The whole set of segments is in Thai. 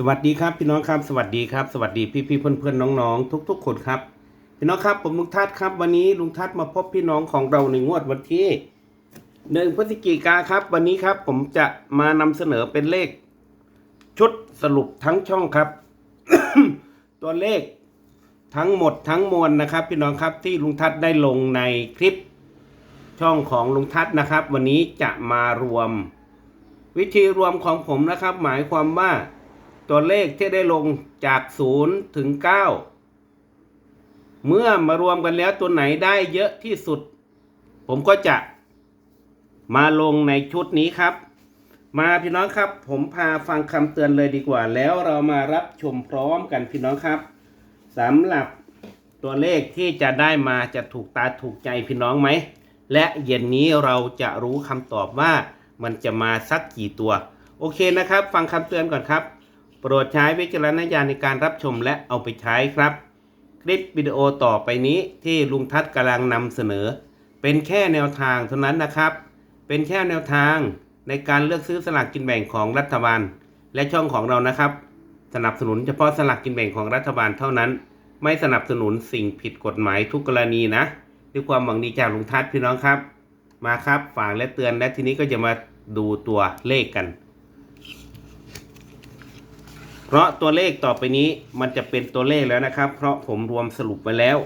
สวัสดีครับพี่น้องครับสวัสดีครับสวัสดีพี่พี่ๆเพื่อนเพื่อนๆน้องๆทุก ๆ คนครับพี่น้องครับผมลุงทัศน์ครับ วันนี้ลุงทัศน์มาพบพี่น้องของเราในงวดวันที่หนึ่งพฤศจิกาครับ วันนี้ครับผมจะมานำเสนอเป็นเลข ชุดสรุปทั้งช่องครับ ตัวเลขทั้งหมดทั้งมวลนะครับ พี่น้องครับที่ลุงทัศน์ได้ลงในคลิปช่องของลุงทัศน์นะครับ วันนี้จะมารวม วิธีรวมของผมนะครับ หมายความว่า ตัวเลขที่ได้ลงจาก 0 ถึง 9 เมื่อมารวมกันแล้วตัวไหนได้เยอะที่สุด ผมก็จะมาลงในชุดนี้ครับ มาพี่น้องครับ ผมพาฟังคำเตือนเลยดีกว่า แล้วเรามารับชมพร้อมกันพี่น้องครับสำหรับตัวเลขที่จะได้มาจะถูกตาถูกใจพี่น้องไหม และเย็นนี้เราจะรู้คำตอบว่ามันจะมาสักกี่ตัว โอเคนะครับ ฟังคำเตือนก่อนครับ โปรดใช้วิจารณญาณในการรับชมและเอาไปใช้ครับ คลิปวิดีโอต่อไปนี้ที่ลุงทัศน์กำลังนำเสนอ เป็นแค่แนวทางเท่านั้นนะครับ เป็นแค่แนวทางในการเลือกซื้อสลากกินแบ่งของรัฐบาล และช่องของเรานะครับ สนับสนุนเฉพาะสลากกินแบ่งของรัฐบาลเท่านั้น ไม่สนับสนุนสิ่งผิดกฎหมายทุกกรณีนะด้วยความหวังดีจากลุงทัศน์พี่น้องครับ มาครับฝากและเตือนและทีนี้ก็จะมาดูตัวเลขกัน เพราะตัวเลขต่อไปนี้มันจะเป็นตัวเลขแล้วนะครับ เพราะผมรวมสรุปไว้แล้ว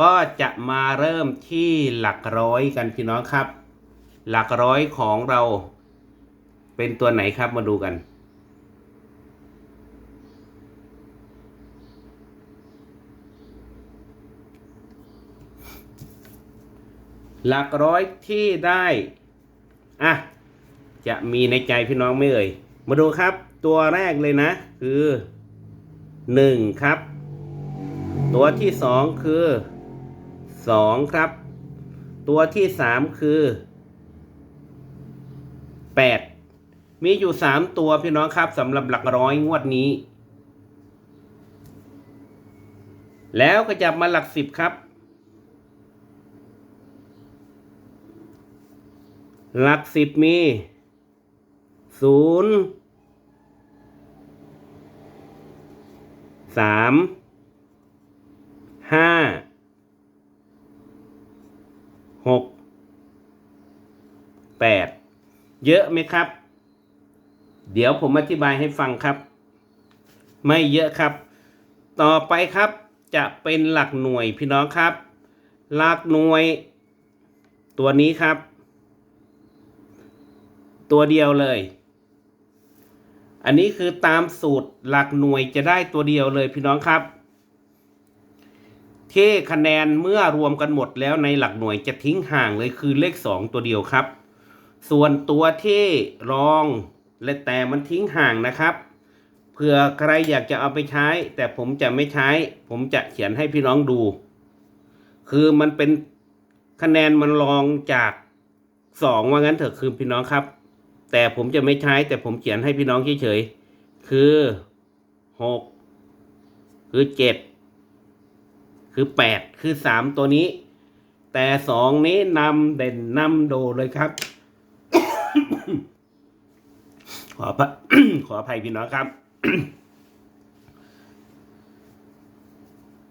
ก็จะมาเริ่มที่หลักร้อยกันพี่น้องครับ หลักร้อยของเรา เป็นตัวไหนครับมาดูกันหลักร้อยที่ได้ อะ จะมีในใจพี่น้องไหม่เอ่ย มาดูครับ ตัวแรกเลยนะ คือ 1 ครับ ตัวที่ 2 คือ 2 ครับ ตัวที่ 3 คือ 8 มีอยู่ 3 ตัวพี่น้องครับสำหรับหลักร้อยงวดนี้ แล้วก็จับมาหลัก 10 ครับ หลัก 10 มี 0 สามห้าหกแปดเยอะไหมครับ เดี๋ยวผมอธิบายให้ฟังครับ ไม่เยอะครับ ต่อไปครับจะเป็นหลักหน่วยพี่น้องครับ หลักหน่วย ตัวนี้ครับ ตัวเดียวเลย อันนี้คือตามสูตรหลักหน่วยจะได้ตัวเดียวเลยพี่น้องครับที่คะแนนเมื่อรวมกันหมดแล้วในหลักหน่วยจะทิ้งห่างเลยคือเลขสองตัวเดียวครับ ส่วนตัวที่รองและแต่มันทิ้งห่างนะครับเผื่อใครอยากจะเอาไปใช้ แต่ผมจะไม่ใช้ ผมจะเขียนให้พี่น้องดู คือมันเป็นคะแนนมันรองจากสองว่างั้นเถอะคือพี่น้องครับ แต่ผมจะไม่ใช้ แต่ผมเขียนให้พี่น้องเฉยๆคือหกคือเจ็ดคือแปดคือสามตัวนี้ แต่สองนี้นำเด่นนำโดเลยครับ ขอพระขออภัยพี่น้องครับ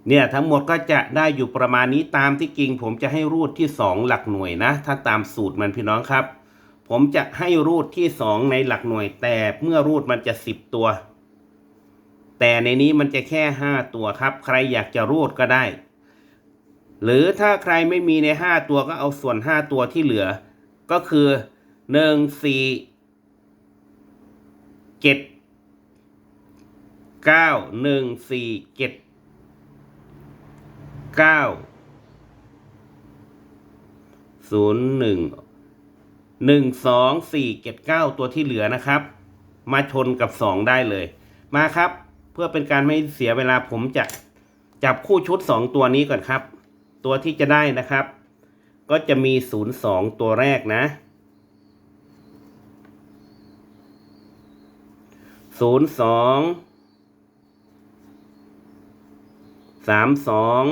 เนี่ยทั้งหมดก็จะได้อยู่ประมาณนี้ตามที่จริง ผมจะให้รูดที่สองหลักหน่วยนะ ถ้าตามสูตรมันพี่น้องครับ ผมจะให้รูดที่สองในหลักหน่วย แต่เมื่อรูดมันจะสิบตัว แต่ในนี้มันจะแค่ห้าตัวครับ ใครอยากจะรูดก็ได้ หรือถ้าใครไม่มีในห้าตัวก็เอาส่วนห้าตัวที่เหลือ ก็คือหนึ่งสี่เจ็ดเก้าหนึ่งสี่เจ็ดเก้าศูนย์หนึ่ง หนึ่งสองสี่เจ็ดเก้าตัวที่เหลือนะครับ มาชนกับสองได้เลย มาครับ เพื่อเป็นการไม่เสียเวลาผมจะจับคู่ชุดสองตัวนี้ก่อนครับ ตัวที่จะได้นะครับ ก็จะมีศูนย์สองตัวแรกนะศูนย์สองสามสอง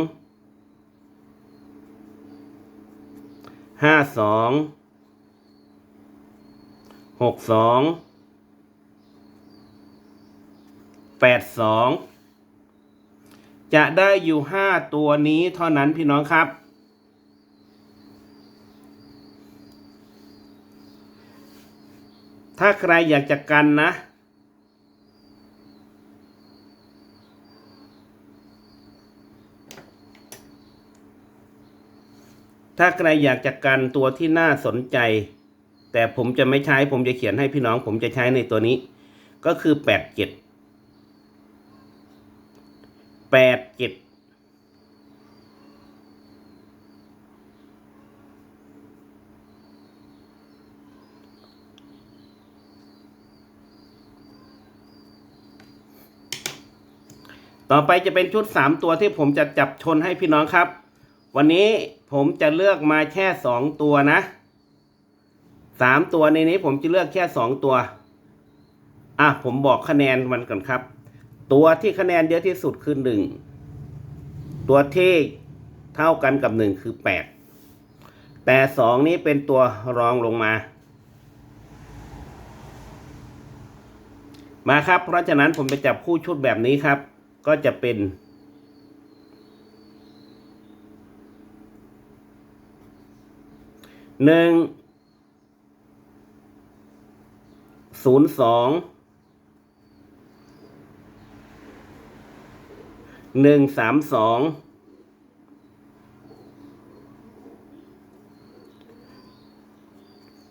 ห้าสอง หกสองแปดสองจะได้อยู่ห้าตัวนี้เท่านั้นพี่น้องครับ ถ้าใครอยากจะกันนะถ้าใครอยากจะกันตัวที่น่าสนใจ แต่ผมจะไม่ใช้ผมจะเขียนให้พี่น้อง ผมจะใช้ในตัวนี้ ก็คือแปดเจ็ดแปดเจ็ดต่อไปจะเป็นชุดสามตัวที่ผมจะจับชนให้พี่น้องครับ วันนี้ผมจะเลือกมาแค่สองตัวนะ สามตัวในนี้ผมจะเลือกแค่สองตัว อะผมบอกคะแนนมันก่อนครับ ตัวที่คะแนนเยอะที่สุดคือหนึ่ง ตัวที่เท่ากันกับหนึ่งคือแปด แต่สองนี้เป็นตัวรองลงมา มาครับ เพราะฉะนั้นผมจะจับคู่ชุดแบบนี้ครับ ก็จะเป็นหนึ่ง ศูนย์สองหนึ่งสามสอง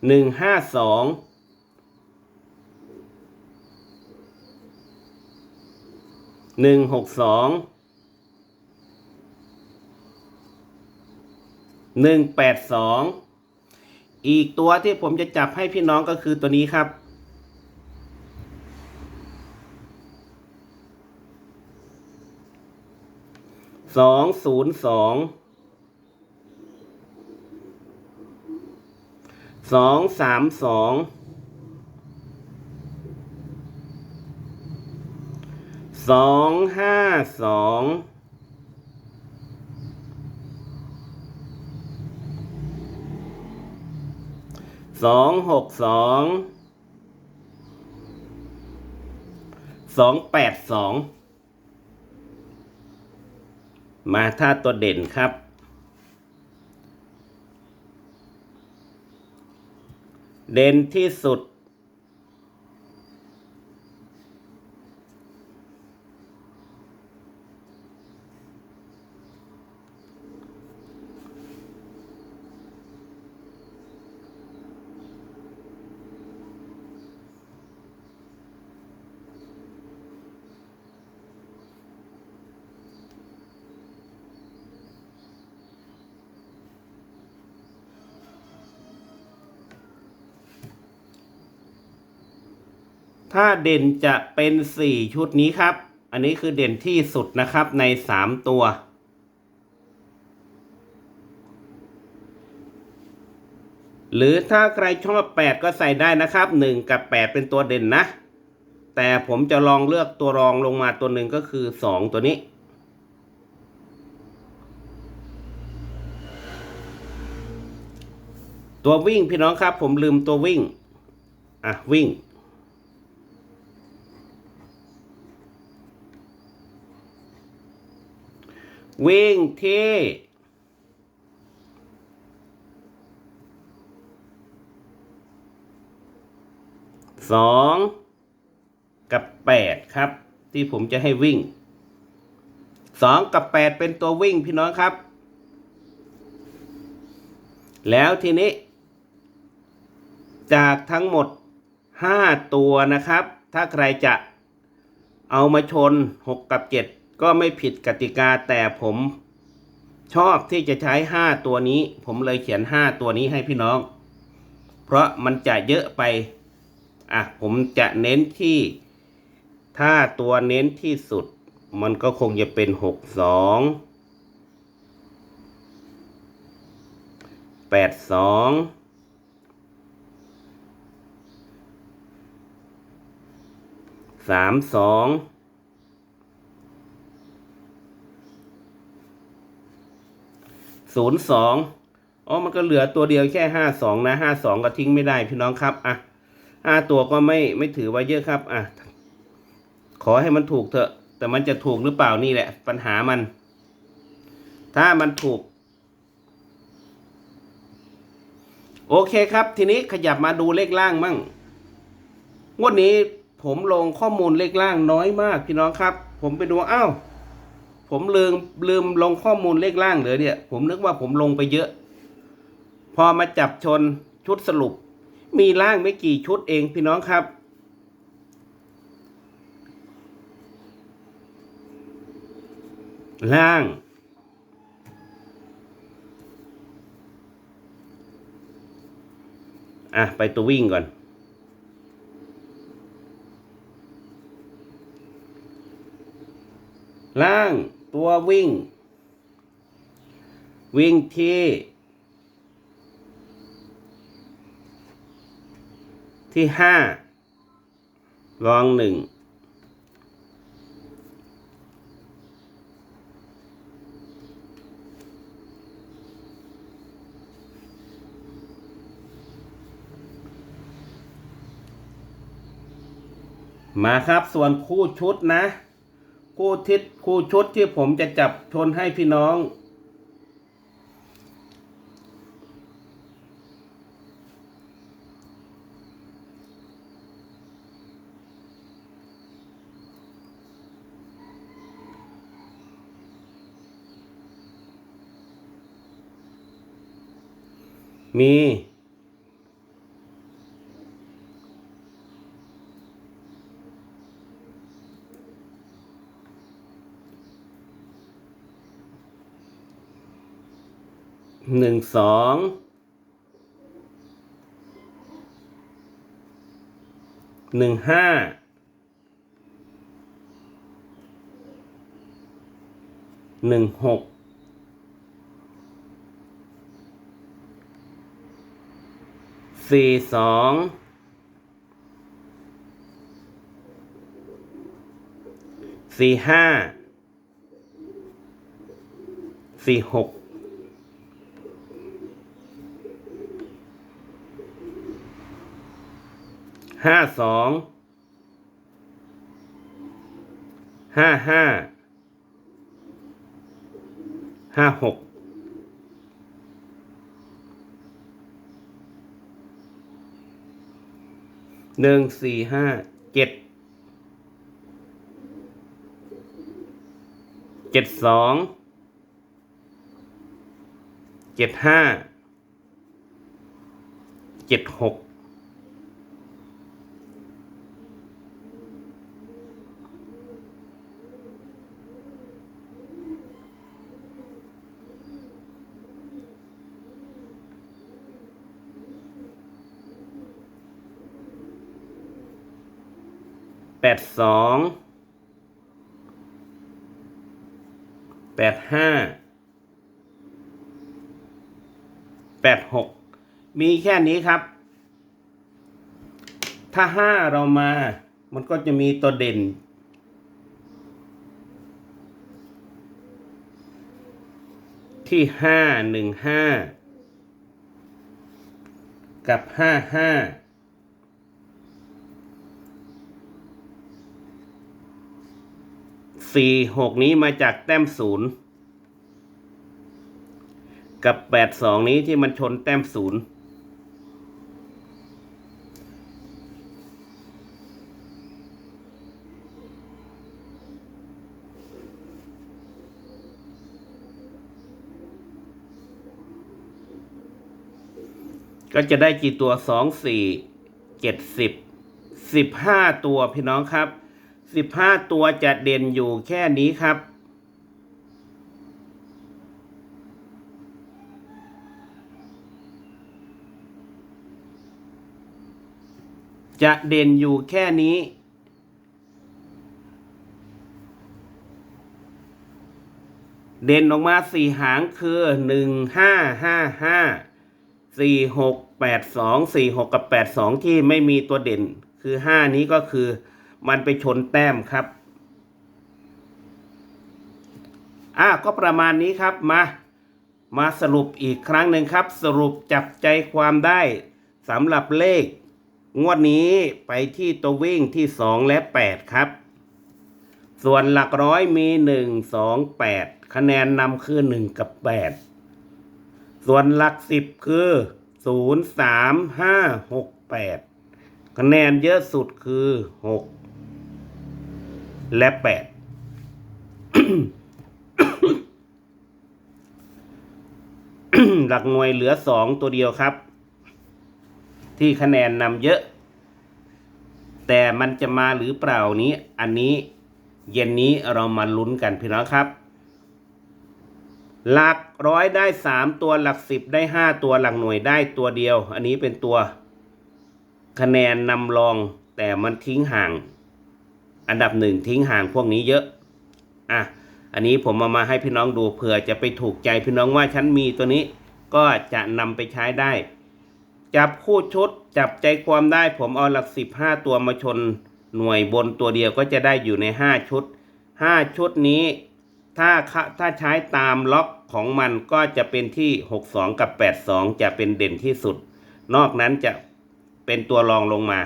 หนึ่งห้าสองหนึ่งหกสองหนึ่งแปดสองอีกตัวที่ผมจะจับให้พี่น้องก็คือตัวนี้ครับ สองศูนย์สองสองสามสองสองห้าสองสองหกสองสองแปดสอง มาถ้าตัวเด่นครับ เด่นที่สุด ถ้าเด่นจะเป็นสี่ชุดนี้ครับ อันนี้คือเด่นที่สุดนะครับในสามตัว หรือถ้าใครชอบแปดก็ใส่ได้นะครับหนึ่งกับแปดเป็นตัวเด่นนะ แต่ผมจะลองเลือกตัวรองลงมาตัวหนึ่งก็คือสองตัวนี้ตัววิ่งพี่น้องครับผมลืมตัววิ่ง อะ วิ่ง วิ่งที่สองกับแปดครับ ที่ผมจะให้วิ่งสองกับแปดเป็นตัววิ่งพี่น้องครับ แล้วทีนี้ จากทั้งหมดห้าตัวนะครับ ถ้าใครจะเอามาชนหกกับเจ็ด ก็ไม่ผิดกติกาแต่ผมชอบที่จะใช้ 5 ตัวนี้ ผมเลยเขียน 5 ตัวนี้ให้พี่น้อง เพราะมันจะเยอะไป อะ ผมจะเน้นที่ ถ้าตัวเน้นที่สุด มันก็คงจะเป็น 6 2 8 2 3 2 ศูนย์สองอ๋อมันก็เหลือตัวเดียวแค่ห้าสองนะห้าสองก็ทิ้งไม่ได้พี่น้องครับอะห้าตัวก็ไม่ไม่ถือว่าเยอะครับอะขอให้มันถูกเถอะ แต่มันจะถูกหรือเปล่านี่แหละ ปัญหามัน ถ้ามันถูก โอเคครับ ทีนี้ขยับมาดูเลขล่างมั่งงวดนี้ผมลงข้อมูลเลขล่างน้อยมากพี่น้องครับ ผมไปดูอ้าว ผมลืมลืมลงข้อมูลเลขล่างเหรอเนี่ย ผมนึกว่าผมลงไปเยอะ พอมาจับชนชุดสรุป มีล่างไม่กี่ชุดเองพี่น้องครับ ล่างอะ ไปตัววิ่งก่อน ล่าง ตัววิ่ง วิ่งที่ ที่ห้ารองหนึ่งมาครับส่วนคู่ชุดนะ คู่ทิศคู่ชุดที่ผมจะจับชนให้พี่น้องมี สองหนึ่งห้าหนึ่งหกสี่สองสี่ห้าสี่หก ห้าสองห้าห้าห้าหกหนึ่งสี่ห้าเจ็ดเจ็ดสองเจ็ดห้าเจ็ดหก แปดสองแปดห้าแปดหกมีแค่นี้ครับ ถ้าห้าเรามา มันก็จะมีตัวเด่น ที่ห้าหนึ่งห้ากับห้าห้า สี่หกนี้มาจากแต้มศูนย์กับแปดสองนี้ที่มันชนแต้มศูนย์ก็จะได้กี่ตัวสองสี่เจ็ดสิบสิบห้าตัวพี่น้องครับ สิบห้าตัวจะเด่นอยู่แค่นี้ครับ จะเด่นอยู่แค่นี้ เด่นออกมาสี่หางคือหนึ่งห้าห้าห้าสี่หกแปดสองสี่หกกับแปดสองที่ไม่มีตัวเด่นคือห้านี้ก็คือ มันไปชนแต้มครับ อะก็ประมาณนี้ครับมามาสรุปอีกครั้งหนึ่งครับ สรุปจับใจความได้สำหรับเลข งวดนี้ไปที่ตัววิ่งที่สองและแปดครับ ส่วนหลักร้อยมีหนึ่งสองแปดคะแนนนำคือหนึ่งกับแปดส่วนหลักสิบคือศูนย์สามห้าหกแปดคะแนนเยอะสุดคือหก และแปดหลักหน่วยเหลือสองตัวเดียวครับ ที่คะแนนนำเยอะ แต่มันจะมาหรือเปล่านี้ อันนี้เย็นนี้เรามาลุ้นกันพี่น้องครับ หลักร้อยได้สามตัวหลักสิบได้ห้าตัวหลักหน่วยได้ตัวเดียว อันนี้เป็นตัว คะแนนนำรองแต่มันทิ้งห่าง อันดับหนึ่งทิ้งห่างพวกนี้เยอะอะอันนี้ผมมามาให้พี่น้องดูเผื่อจะไปถูกใจพี่น้องว่าฉันมีตัวนี้ก็จะนำไปใช้ได้ จับคู่ชุดจับใจความได้ผมเอาหลักสิบห้าตัวมาชนหน่วยบนตัวเดียวก็จะได้อยู่ในห้าชุดห้าชุดนี้ถ้าถ้าใช้ตามล็อกของมันก็จะเป็นที่หกสองกับแปดสองจะเป็นเด่นที่สุด นอกนั้นจะเป็นตัวรองลงมา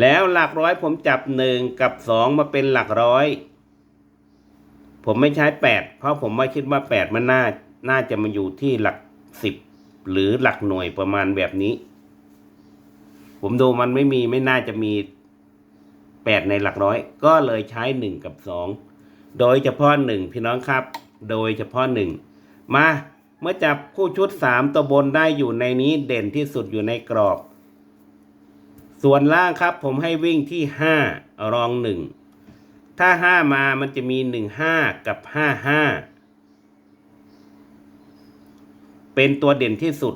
แล้วหลักร้อยผมจับหนึ่งกับสองมาเป็นหลักร้อย ผมไม่ใช้แปดเพราะผมไม่คิดว่าแปดมันน่า น่าจะมาอยู่ที่หลักสิบหรือหลักหน่วยประมาณแบบนี้ ผมดูมันไม่มีไม่น่าจะมีแปดในหลักร้อย ก็เลยใช้หนึ่งกับสองโดยเฉพาะหนึ่งพี่น้องครับ โดยเฉพาะหนึ่งมาเมื่อจับคู่ชุดสามตัวบนได้อยู่ในนี้เด่นที่สุดอยู่ในกรอบ ส่วนล่างครับผมให้วิ่งที่ห้ารองหนึ่งถ้าห้ามามันจะมีหนึ่งห้ากับห้าห้าเป็นตัวเด่นที่สุด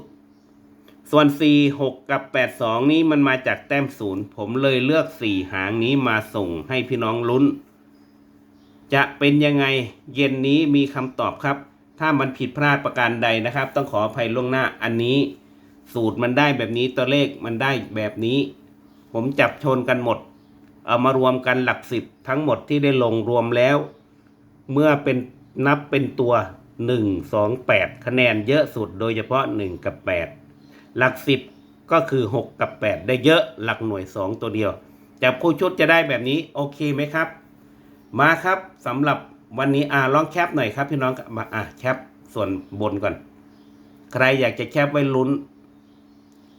ส่วน 4 6 กับ 8 2 นี้มันมาจากแต้มศูนย์ผมเลยเลือก 4 หางนี้มาส่งให้พี่น้องลุ้น จะเป็นยังไงเย็นนี้มีคำตอบครับ ถ้ามันผิดพลาดประการใดนะครับ ต้องขออภัยล่วงหน้าอันนี้ สูตรมันได้แบบนี้ตัวเลขมันได้แบบนี้ ผมจับชนกันหมด เอามารวมกันหลักสิบทั้งหมดที่ได้ลงรวมแล้ว เมื่อเป็นนับเป็นตัว 1 2 8 คะแนนเยอะสุดโดยเฉพาะ 1 กับ 8 หลัก 10 ก็คือ 6 กับ 8 ได้เยอะหลักหน่วย 2 ตัวเดียวจับคู่ชุดจะได้แบบนี้โอเคไหมครับ มาครับสำหรับวันนี้อ่าลองแคปหน่อยครับพี่น้องมาอะแคปส่วนบนก่อน ใครอยากจะแคปไว้ลุ้น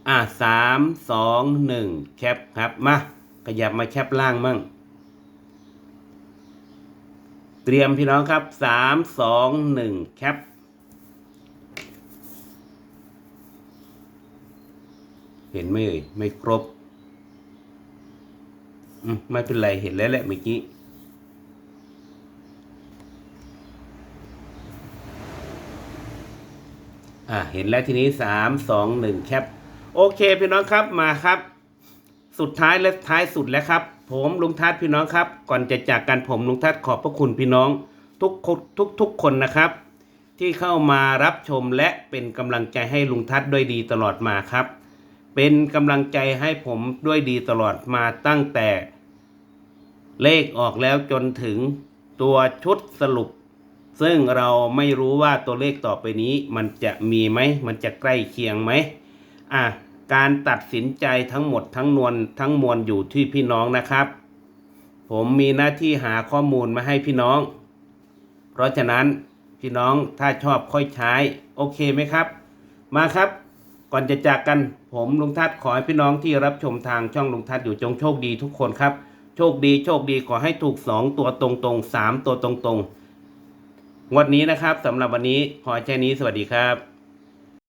อะสามสองหนึ่งแคปครับมาขยับมาแคปล่างมั่ง เตรียมพี่น้องครับสามสองหนึ่งแคปเห็นไหมเอ่ยไม่ครบอืมไม่เป็นไรเห็นแล้วแหละเมื่อกี้อ่าเห็นแล้วทีนี้สามสองหนึ่งแคป โอเคพี่น้องครับมาครับ สุดท้ายและท้ายสุดแล้วครับ ผมลุงทัศน์พี่น้องครับ ก่อนจะจากกันผมลุงทัศน์ขอบพระคุณพี่น้องทุกคนทุกทุกคนนะครับ ที่เข้ามารับชมและเป็นกำลังใจให้ลุงทัศน์ด้วยดีตลอดมาครับ เป็นกำลังใจให้ผมด้วยดีตลอดมาตั้งแต่ เลขออกแล้วจนถึงตัวชุดสรุป ซึ่งเราไม่รู้ว่าตัวเลขต่อไปนี้มันจะมีไหมมันจะใกล้เคียงไหม อะการตัดสินใจทั้งหมดทั้งนวลทั้งมวลอยู่ที่พี่น้องนะครับ ผมมีหน้าที่หาข้อมูลมาให้พี่น้อง เพราะฉะนั้นพี่น้องถ้าชอบค่อยใช้ โอเคไหมครับ มาครับ ก่อนจะจากกันผมลุงทัศน์ขอให้พี่น้องที่รับชมทางช่องลุงทัศน์อยู่จงโชคดีทุกคนครับ โชคดีโชคดีขอให้ถูกสองตัวตรงๆสามตัวตรงๆงวดนี้นะครับสำหรับวันนี้ขอแค่นี้สวัสดีครับ